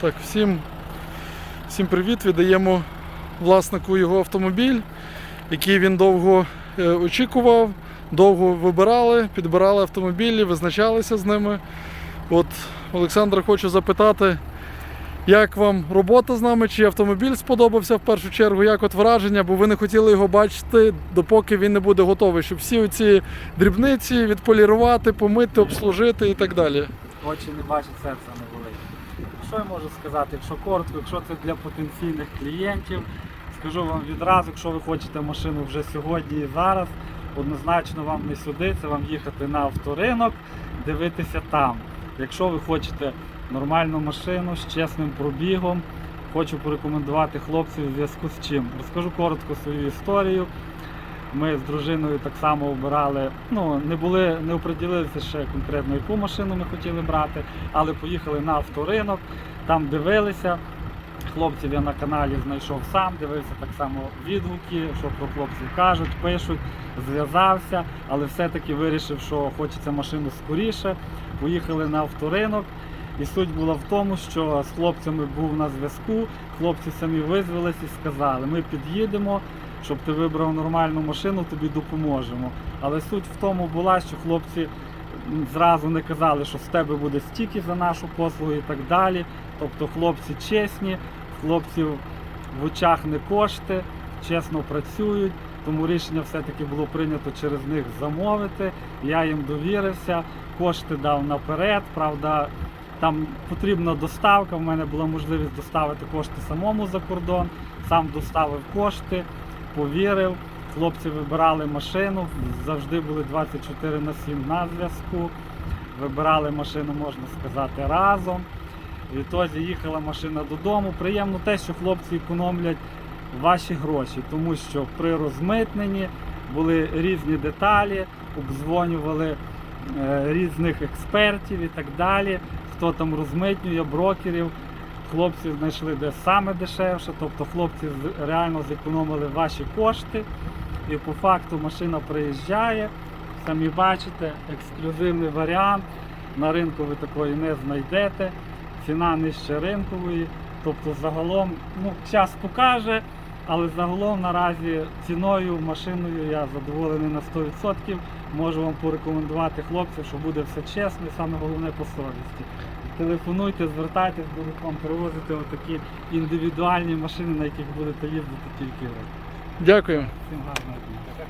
Так, всім, всім привіт. Віддаємо власнику його автомобіль, який він довго е, очікував, довго вибирали, підбирали автомобілі, визначалися з ними. От Олександра хочу запитати, як вам робота з нами, чи автомобіль сподобався в першу чергу, як от враження, бо ви не хотіли його бачити, допоки він не буде готовий, щоб всі оці дрібниці відполірувати, помити, обслужити і так далі. Очі не бачать, серце не болить. Що я можу сказати, якщо коротко, якщо це для потенційних клієнтів, скажу вам відразу, якщо ви хочете машину вже сьогодні і зараз, однозначно вам не сюди, це вам їхати на авторинок, дивитися там. Якщо ви хочете нормальну машину з чесним пробігом, хочу порекомендувати хлопців у зв'язку з чим. Розкажу коротко свою історію. Ми з дружиною так само обирали, ну не були, не оприділилися ще конкретно, яку машину ми хотіли брати, але поїхали на авторинок, там дивилися. Хлопців я на каналі знайшов сам, дивився так само відгуки, що про хлопців кажуть, пишуть, зв'язався, але все-таки вирішив, що хочеться машину скоріше. Поїхали на авторинок. І суть була в тому, що з хлопцями був на зв'язку, хлопці самі визвалися і сказали, ми під'їдемо, щоб ти вибрав нормальну машину, тобі допоможемо. Але суть в тому була, що хлопці зразу не казали, що з тебе буде стільки за нашу послугу і так далі. Тобто хлопці чесні, хлопців в очах не кошти, чесно працюють. Тому рішення все-таки було прийнято через них замовити. Я їм довірився, кошти дав наперед. Правда, там потрібна доставка. В мене була можливість доставити кошти самому за кордон. Сам доставив кошти, повірив. Хлопці вибирали машину, завжди були 24 на 7 на зв'язку. Вибирали машину, можна сказати, разом. Відтоді їхала машина додому. Приємно те, що хлопці економлять ваші гроші, тому що при розмитненні були різні деталі, обдзвонювали е, різних експертів і так далі. Хто там розмитнює, брокерів. Хлопці знайшли де саме дешевше, тобто хлопці реально зекономили ваші кошти. І по факту машина приїжджає. Самі бачите, ексклюзивний варіант. На ринку ви такої не знайдете. Ціна нижче ринкової. Тобто загалом, ну, час покаже, але загалом наразі ціною, машиною я задоволений на 100%. Можу вам порекомендувати хлопців, що буде все чесно і саме головне по совісті. Телефонуйте, звертайтесь, будуть вам привозити отакі індивідуальні машини, на яких будете їздити тільки ви. Дякую. Всім гарного дня.